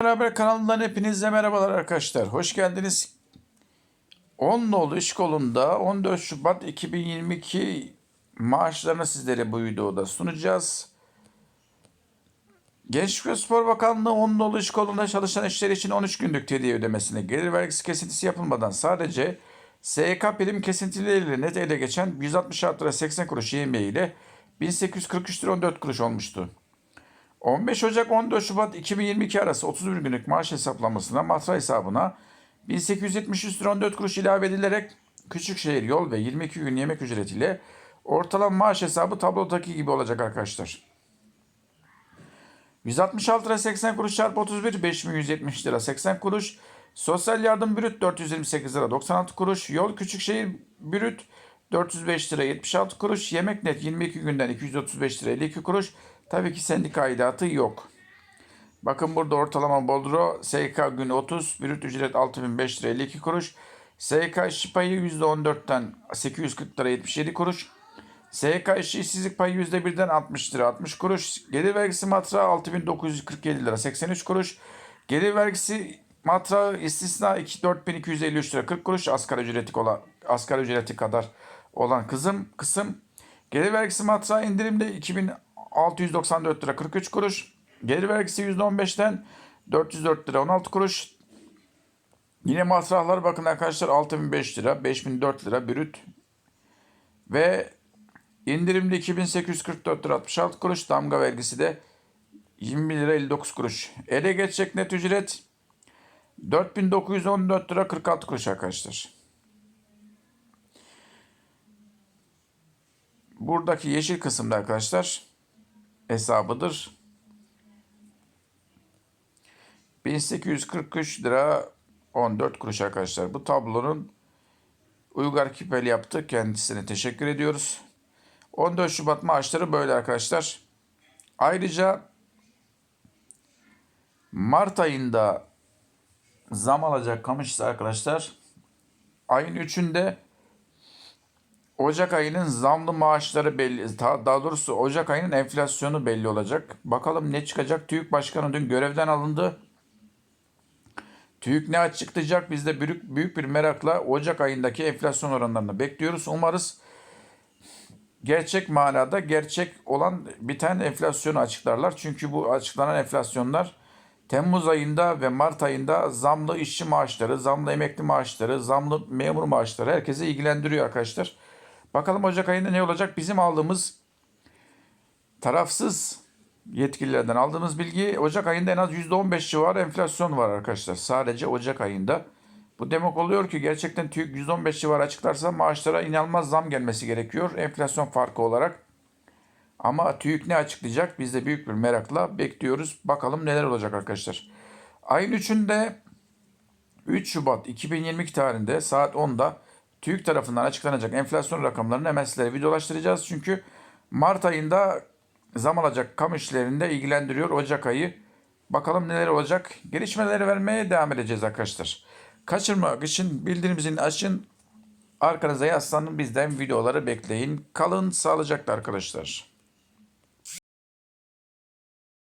Beraber kanalından hepinize merhabalar arkadaşlar. Hoş geldiniz. 10 nolu iş kolunda 14 Şubat 2022 maaşlarını sizlere bu videoda sunacağız. Gençlik ve Spor Bakanlığı 10 nolu iş kolunda çalışan işler için 13 günlük tediye ödemesine gelir vergisi kesintisi yapılmadan sadece SYK prim kesintileriyle net ele geçen 166 lira 80 kuruş yemeği ile 1843 lira 14 kuruş olmuştu. 15 Ocak 14 Şubat 2022 arası 31 günlük maaş hesaplamasına matra hesabına 1873 lira 14 kuruş ilave edilerek Küçükşehir yol ve 22 gün yemek ücretiyle ortalama maaş hesabı tablodaki gibi olacak arkadaşlar. 166 lira 80 kuruş çarpı 31 5170 lira 80 kuruş. Sosyal yardım brüt 428 lira 96 kuruş. Yol Küçükşehir brüt 405 lira 76 kuruş. Yemek net 22 günden 235 lira 52 kuruş. Tabii ki sendika aidatı yok. Bakın burada ortalama Bodro SK günü 30, brüt ücret 6005 lira 52 kuruş. SK işçi payı %14'ten 840 lira 77 kuruş. SK işçi işsizlik payı %1'den 60 lira 60 kuruş. Gelir vergisi matrağı 6947 lira 83 kuruş. Gelir vergisi matrağı istisna 2 4253 lira 40 kuruş. Asgari ücreti asgari ücreti kadar olan kızım kısım. Gelir vergisi matrağı indirimde 2694 lira 43 kuruş. Gelir vergisi %15'ten 404 lira 16 kuruş. Yine masraflar bakın arkadaşlar 6005 lira, 5004 lira brüt ve indirimde 2844 lira 66 kuruş. Damga vergisi de 20 lira 59 kuruş. Ele geçecek net ücret 4914 lira 46 kuruş arkadaşlar. Buradaki yeşil kısımda arkadaşlar hesabıdır. 1843 lira 14 kuruş arkadaşlar. Bu tablonun Uygar Kipel yaptı. Kendisine teşekkür ediyoruz. 14 Şubat maaşları böyle arkadaşlar. Ayrıca Mart ayında zam alacak kamışsa arkadaşlar ayın 3'ünde Ocak ayının zamlı maaşları belli. Daha doğrusu Ocak ayının enflasyonu belli olacak. Bakalım ne çıkacak. TÜİK Başkanı dün görevden alındı. TÜİK ne açıklayacak? Biz de büyük, büyük bir merakla Ocak ayındaki enflasyon oranlarını bekliyoruz. Umarız gerçek manada gerçek olan biten enflasyonu açıklarlar. Çünkü bu açıklanan enflasyonlar Temmuz ayında ve Mart ayında zamlı işçi maaşları, zamlı emekli maaşları, zamlı memur maaşları herkese ilgilendiriyor arkadaşlar. Bakalım Ocak ayında ne olacak? Bizim aldığımız tarafsız yetkililerden aldığımız bilgi Ocak ayında en az %15 civarı enflasyon var arkadaşlar. Sadece Ocak ayında. Bu demek oluyor ki gerçekten TÜİK %15 civarı açıklarsa maaşlara inanılmaz zam gelmesi gerekiyor enflasyon farkı olarak. Ama TÜİK ne açıklayacak? Biz de büyük bir merakla bekliyoruz. Bakalım neler olacak arkadaşlar. Ayın 3'ünde 3 Şubat 2022 tarihinde saat 10'da TÜİK tarafından açıklanacak enflasyon rakamlarını hemen sizlere videolaştıracağız. Çünkü Mart ayında zam alacak kamu işlerinde ilgilendiriyor Ocak ayı. Bakalım neler olacak. Gelişmeleri vermeye devam edeceğiz arkadaşlar. Kaçırmak için bildirimizin açın. Arkanıza yaslanın bizden videoları bekleyin. Kalın sağlıcakla arkadaşlar.